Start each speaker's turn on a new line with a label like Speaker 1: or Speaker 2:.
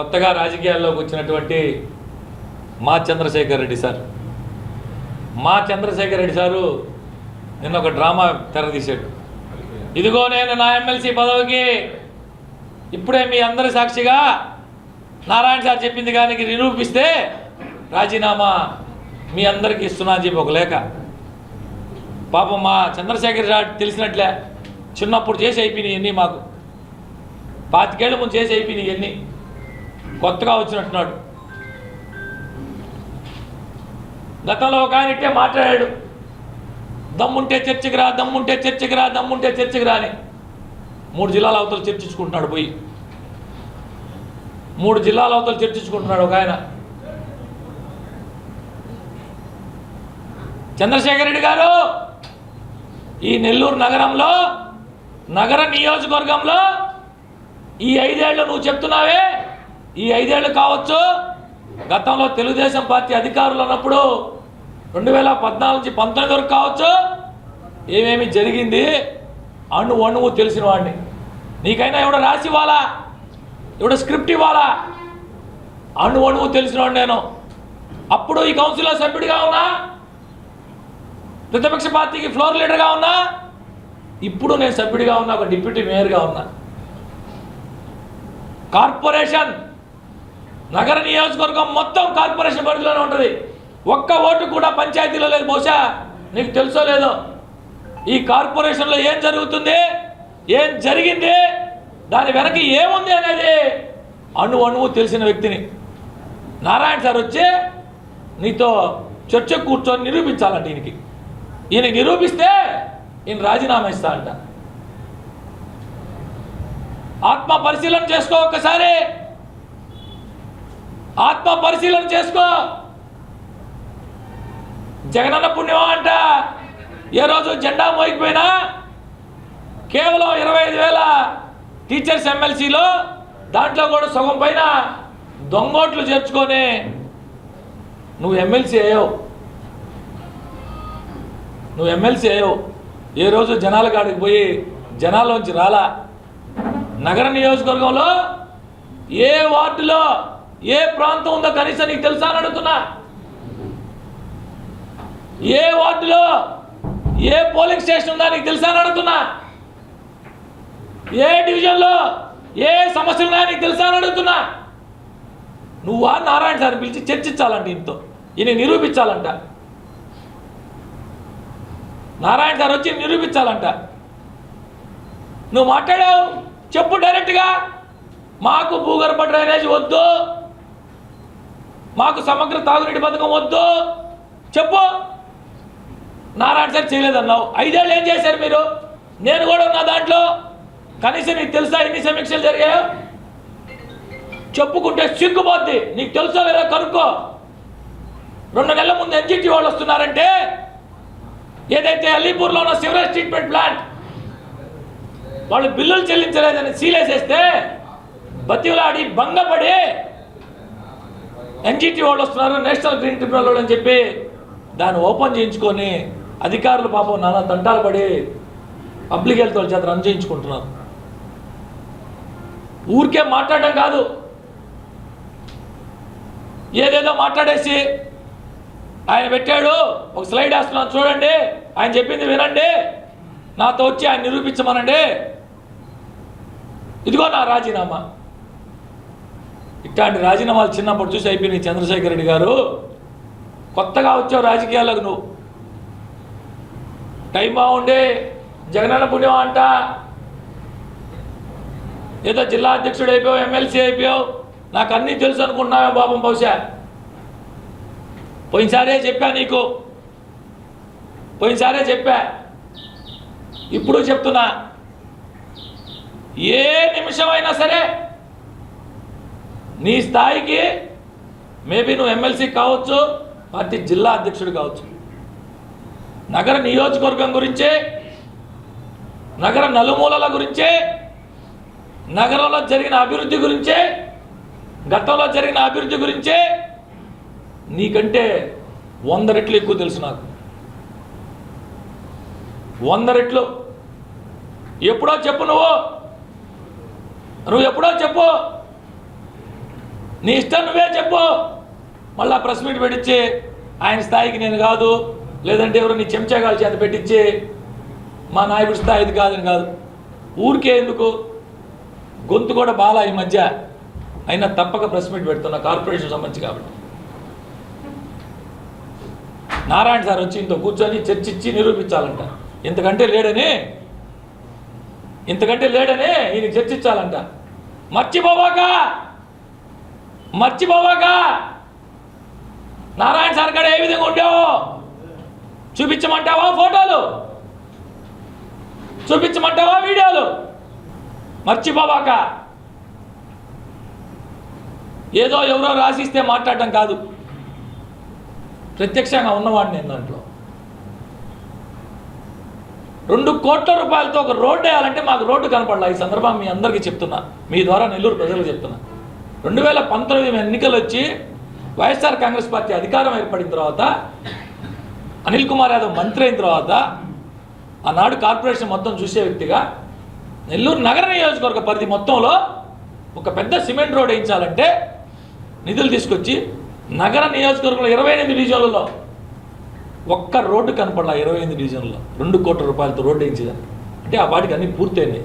Speaker 1: కొత్తగా రాజకీయాల్లోకి వచ్చినటువంటి మా చంద్రశేఖర్ రెడ్డి సార్. మా చంద్రశేఖర్ రెడ్డి సారు నిన్న ఒక డ్రామా తెరదీశాడు ఇదిగో నేను నా ఎమ్మెల్సీ పదవికి ఇప్పుడే మీ అందరి సాక్షిగా నారాయణ సార్ చెప్పింది కానీ నిరూపిస్తే రాజీనామా మీ అందరికీ ఇస్తున్నా అని చెప్పి ఒక లేఖ. పాపం మా చంద్రశేఖర్ రావు తెలిసినట్లే చిన్నప్పుడు చేసి అయిపోయినాయి ఎన్ని మాకు. పాతికేళ్ళ ముందు చేసి అయిపోయినాయి ఇవన్నీ. కొత్తగా వచ్చినట్టున్నాడు. గతంలో ఒక ఆయన ఇట్టే మాట్లాడాడు. దమ్ముంటే చర్చికి రా దమ్ముంటే చర్చికి రా దమ్ముంటే చర్చికి రా అని. మూడు జిల్లాల అవతలు చర్చించుకుంటున్నాడు పోయి. మూడు జిల్లాల అవతలు చర్చించుకుంటున్నాడు ఒక ఆయన. చంద్రశేఖర్ రెడ్డి గారు ఈ నెల్లూరు నగరంలో నగర నియోజకవర్గంలో ఈ ఐదేళ్ళు నువ్వు చెప్తున్నావే? ఈ ఐదేళ్ళు కావచ్చు గతంలో తెలుగుదేశం పార్టీ అధికారులు ఉన్నప్పుడు రెండు వేల పద్నాలుగు నుంచి పంతొమ్మిది వరకు కావచ్చు ఏమేమి జరిగింది అణు అణువు తెలిసిన వాడిని. నీకైనా ఎవడ రాసి ఇవ్వాలా? ఎవడ స్క్రిప్ట్ ఇవ్వాలా? అణు అణువు తెలిసినవాడు నేను. అప్పుడు ఈ కౌన్సిల్లో సభ్యుడిగా ఉన్నా ప్రతిపక్ష పార్టీకి ఫ్లోర్ లీడర్గా ఉన్నా ఇప్పుడు నేను సభ్యుడిగా ఉన్నా ఒక డిప్యూటీ మేయర్గా ఉన్నా. కార్పొరేషన్ నగర నియోజకవర్గం మొత్తం కార్పొరేషన్ పరిధిలోనే ఉంటుంది. ఒక్క ఓటు కూడా పంచాయతీలో లేదు బహుశా. నీకు తెలుసో లేదో? ఈ కార్పొరేషన్లో ఏం జరుగుతుంది? ఏం జరిగింది? దాని వెనక ఏముంది అనేది అణు అణువు తెలిసిన వ్యక్తిని నారాయణ సార్ వచ్చి నీతో చర్చ కూర్చొని నిరూపించాలంట ఈయనకి. ఈయన నిరూపిస్తే ఈయన రాజీనామా ఇస్తా అంట ఆత్మ పరిశీలన చేసుకో ఒక్కసారి. పరిశీలన చేసుకో. జగనన్న పుణ్యం అంట? ఏ రోజు జెండా మోగిపోయినా కేవలం ఇరవై ఐదు వేల టీచర్స్ ఎమ్మెల్సీలో దాంట్లో కూడా సగం పైన దొంగోట్లు చేర్చుకొని నువ్వు ఎమ్మెల్సీ అయ్యావు. నువ్వు ఎమ్మెల్సీ అయ్యావు. ఏ రోజు జనాల కాడికి పోయి జనాల్లోంచి రాలా. నగర నియోజకవర్గంలో ఏ వార్డులో ఏ ప్రాంతం ఉందో కనీసం నీకు తెలుసా అని అడుగుతున్నా. ఏ వార్డులో ఏ పోలింగ్ స్టేషన్ ఉందా నీకు తెలుసా అని అడుగుతున్నా. ఏ డివిజన్లో ఏ సమస్యలు ఉన్నాయో నీకు తెలుసా అని అడుగుతున్నా. నువ్వా నారాయణ సార్ పిలిచి చర్చించాలంట ఇంతో ఈయన నిరూపించాలంట. నారాయణ సార్ వచ్చి నిరూపించాలంట. నువ్వు మాట్లాడావు. చెప్పు డైరెక్ట్గా. మాకు భూగర్భ డ్రైనేజ్ వద్దు. మాకు సమగ్ర తాగునీటి పథకం వద్దు. చెప్పు. నారాయణ సార్ చేయలేదన్నావు. ఐదేళ్ళు ఏం చేశారు మీరు? నేను కూడా ఉన్నా దాంట్లో కనీసం నీకు తెలుసా ఎన్ని సమీక్షలు జరిగాయో? చెప్పుకుంటే సిగ్గుపోద్ది. నీకు తెలుసో లేదో కనుక్కో. రెండు నెలల ముందు ఎన్జిటి వాళ్ళు వస్తున్నారంటే ఏదైతే అలీపూర్లో ఉన్న సివరేజ్ ట్రీట్మెంట్ ప్లాంట్ వాళ్ళు బిల్లులు చెల్లించలేదని సీలేసేస్తే బతిలాడి భంగపడి ఎన్జిటి వాళ్ళు వస్తున్నారు నేషనల్ గ్రీన్ ట్రిబ్యునల్ వాళ్ళు అని చెప్పి దాన్ని ఓపెన్ చేయించుకొని అధికారులు పాపం నానా తంటాలు పడి పబ్లిక్ హెల్త్ వాళ్ళ చేత రన్ చేయించుకుంటున్నారు. ఊరికే మాట్లాడడం కాదు. ఏదేదో మాట్లాడేసి ఆయన పెట్టాడు ఒక స్లైడ్ వేస్తున్నాను చూడండి ఆయన చెప్పింది వినండి నాతో వచ్చి ఆయన నిరూపించమనండి. ఇదిగో నా రాజీనామా. ఇట్లాంటి రాజీనామాలు చిన్నప్పుడు చూసి అయిపోయినాయి చంద్రశేఖర్ రెడ్డి గారు. కొత్తగా వచ్చావు రాజకీయాలకు నువ్వు. టైం బాగుండే జగనన్న పుణ్యం అంట. ఏదో జిల్లా అధ్యక్షుడు అయిపోయావు ఎమ్మెల్సీ అయిపోయావు. నాకు అన్నీ తెలుసు అనుకుంటున్నావే పాపం బహుశా. పోయినసారే చెప్పా నీకు. పోయినసారే చెప్పా. ఇప్పుడు చెప్తున్నా. ఏ నిమిషమైనా సరే నీ స్థాయికి మేబీ నువ్వు ఎమ్మెల్సీ కావచ్చు పార్టీ జిల్లా అధ్యక్షుడు కావచ్చు. నగర నియోజకవర్గం గురించే నగర నలుమూలల గురించే నగరంలో జరిగిన అభివృద్ధి గురించే గతంలో జరిగిన అభివృద్ధి గురించే నీకంటే వంద రెట్లు ఎక్కువ తెలుసు నాకు. వంద రెట్లు. ఎప్పుడో చెప్పు నువ్వు. నువ్వు ఎప్పుడో చెప్పు. నీ ఇష్టం నువ్వే చెప్పు. మళ్ళా ప్రెస్ మీట్ పెట్టించి ఆయన స్థాయికి నేను కాదు లేదంటే ఎవరు నీ చెంచాగాల చేత పెట్టించి మా నాయకుడి స్థాయిది కాదని కాదు. ఊరికే ఎందుకు? గొంతు కూడా బాలా ఈ మధ్య. అయినా తప్పక ప్రెస్ మీట్ పెడుతున్నా కార్పొరేషన్ సంబంధించి కాబట్టి. నారాయణ సార్ వచ్చి ఇంత కూర్చొని చర్చించి నిరూపించాలంట. ఇంతకంటే లేడని? ఇంతకంటే లేడని? ఈయన చర్చించాలంట మర్చిపోవాక మర్చిపోవాక నారాయణ సార్ కాడ ఏ విధంగా ఉండేవో? చూపించమంటావా ఫోటోలు? చూపించమంటావా వీడియోలు? మర్చిపోవాక. ఏదో ఎవరో రాసిస్తే మాట్లాడటం కాదు. ప్రత్యక్షంగా ఉన్నవాడిని నేను దాంట్లో. రెండు కోట్ల రూపాయలతో ఒక రోడ్డు వేయాలంటే మాకు రోడ్డు కనపడలా. ఈ సందర్భం మీ అందరికీ చెప్తున్నా. మీ ద్వారా నెల్లూరు ప్రజలకు చెప్తున్నా. రెండు వేల పంతొమ్మిది ఎన్నికలు వచ్చి వైఎస్ఆర్ కాంగ్రెస్ పార్టీ అధికారం ఏర్పడిన తర్వాత అనిల్ కుమార్ యాదవ్ మంత్రి అయిన తర్వాత ఆనాడు కార్పొరేషన్ మొత్తం చూసే వ్యక్తిగా నెల్లూరు నగర నియోజకవర్గ పరిధి మొత్తంలో ఒక పెద్ద సిమెంట్ రోడ్ వేయించాలంటే నిధులు తీసుకొచ్చి నగర నియోజకవర్గంలో ఇరవై ఎనిమిది డివిజన్లలో ఒక్క రోడ్డు కనపడలా ఇరవై ఎనిమిది డివిజన్లో రెండు కోట్ల రూపాయలతో రోడ్డు వేయించేదాన్ని. అంటే ఆ వాటికి అన్ని పూర్తయినాయి.